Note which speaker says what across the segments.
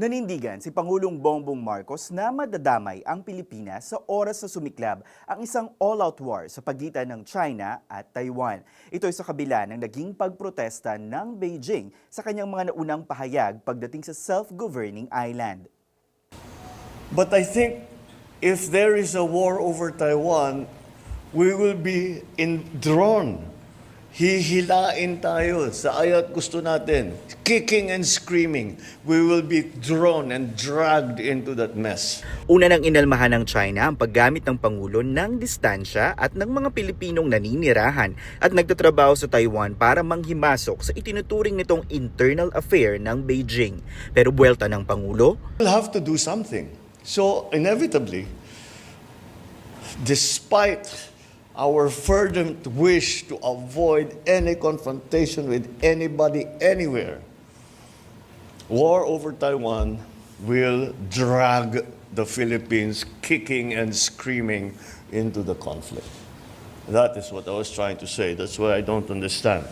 Speaker 1: Nanindigan si Pangulong Bongbong Marcos na madadamay ang Pilipinas sa oras na sumiklab ang isang all-out war sa pagitan ng China at Taiwan. Ito ay sa kabila ng naging pagprotesta ng Beijing sa kanyang mga naunang pahayag pagdating sa self-governing island.
Speaker 2: But I think if there is a war over Taiwan, we will be in drawn. Hihilain tayo sa ayat gusto natin. Kicking and screaming. We will be drawn and dragged into that mess.
Speaker 1: Una nang inalmahan ng China ang paggamit ng Pangulo ng distansya at ng mga Pilipinong naninirahan at nagtatrabaho sa Taiwan para manghimasok sa itinuturing nitong internal affair ng Beijing. Pero buwelta ng Pangulo,
Speaker 2: We'll have to do something. So, inevitably, despite our fervent wish to avoid any confrontation with anybody anywhere, war over Taiwan will drag the Philippines kicking and screaming into the conflict. That is what I was trying to say. That's what I don't understand.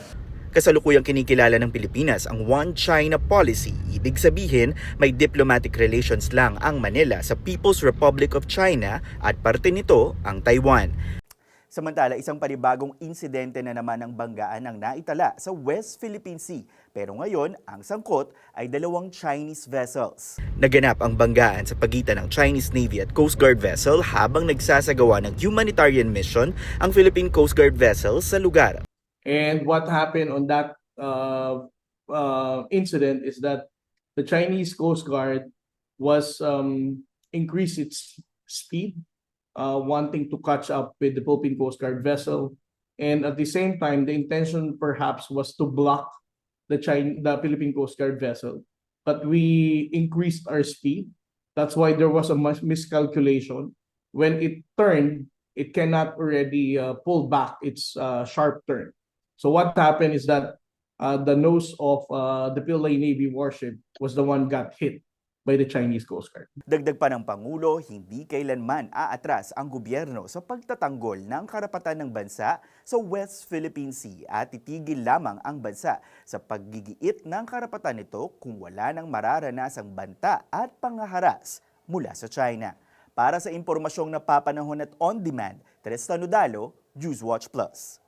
Speaker 1: Kasalukuyang kinikilala ng Pilipinas ang One China Policy. Ibig sabihin, may diplomatic relations lang ang Manila sa People's Republic of China at parte nito ang Taiwan. Samantala, isang panibagong insidente na naman ng banggaan ang naitala sa West Philippine Sea. Pero ngayon, ang sangkot ay dalawang Chinese vessels. Naganap ang banggaan sa pagitan ng Chinese Navy at Coast Guard vessel habang nagsasagawa ng humanitarian mission ang Philippine Coast Guard vessel sa lugar.
Speaker 3: And what happened on that uh, uh, incident is that the Chinese Coast Guard was um, increased its speed, uh, wanting to catch up with the Philippine Coast Guard vessel, and at the same time, the intention perhaps was to block the China, the Philippine Coast Guard vessel. But we increased our speed. That's why there was a mis- miscalculation. When it turned, it cannot already uh, pull back its uh, sharp turn. So what happened is that uh, the nose of uh, the Philippine Navy warship was the one got hit by the Chinese Coast Guard.
Speaker 1: Dagdag pa ng Pangulo, hindi kailanman aatras ang gobyerno sa pagtatanggol ng karapatan ng bansa sa West Philippine Sea at titigil lamang ang bansa sa paggigiit ng karapatan nito kung wala nang mararanasang banta at pangaharas mula sa China. Para sa impormasyong napapanahon at on-demand, Tristan Udalo, News Watch Plus.